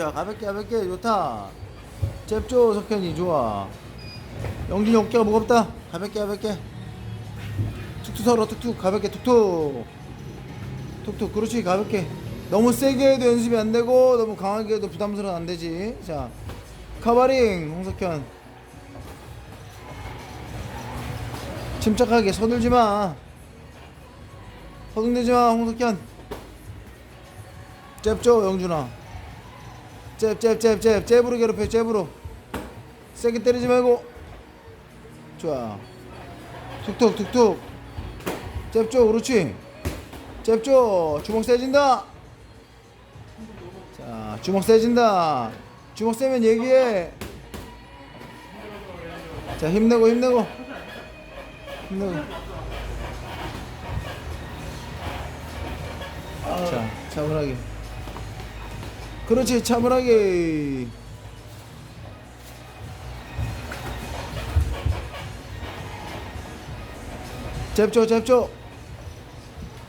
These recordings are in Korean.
자 가볍게 가볍게. 좋다. 잽줘 석현이. 좋아. 영진이 어깨가 무겁다. 가볍게 가볍게. 툭툭 털어 툭툭 가볍게 툭툭. 툭툭 그렇지 가볍게. 너무 세게 해도 연습이 안 되고 너무 강하게 해도 부담스러워 안 되지. 자 카바링 홍석현. 침착하게 서둘지 마. 서둘내지 마 홍석현. 잽줘 영준아 잽 잽 잽 잽 잽으로 괴롭혀 잽으로. 세게 때리지 말고. 좋아. 툭툭 툭툭. 잽줘 그렇지. 잽줘. 주먹 세진다. 자 주먹 세진다. 주먹 세면 얘기해. 자 힘내고 힘내고. 힘내고. 자 차분하게 그렇지 차분하게. 잽줘 잽줘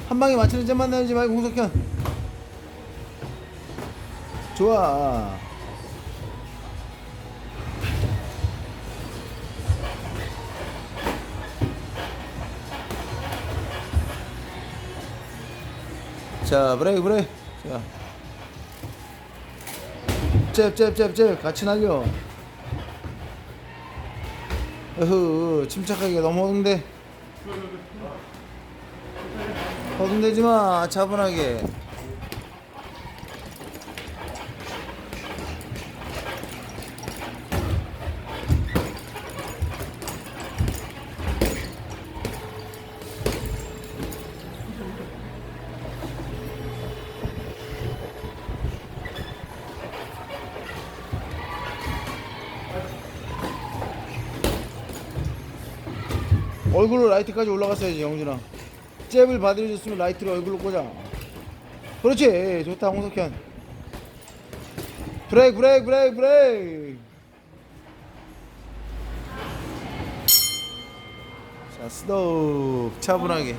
한 방에 맞추는 잽만 내지 말고 홍석현. 좋아. 자 브레이크 브레이크. 자 잽잽잽잽. 같이 날려. 으흐 침착하게 너무 허둥대 허둥대지 마 차분하게 얼굴로 라이트까지 올라갔어야지 영준아. 잽을 받아줬으면 라이트를 얼굴로 꽂아. 그렇지. 좋다 홍석현. 브레이크 브레이크 브레이크 브레이크. 자 스톱 차분하게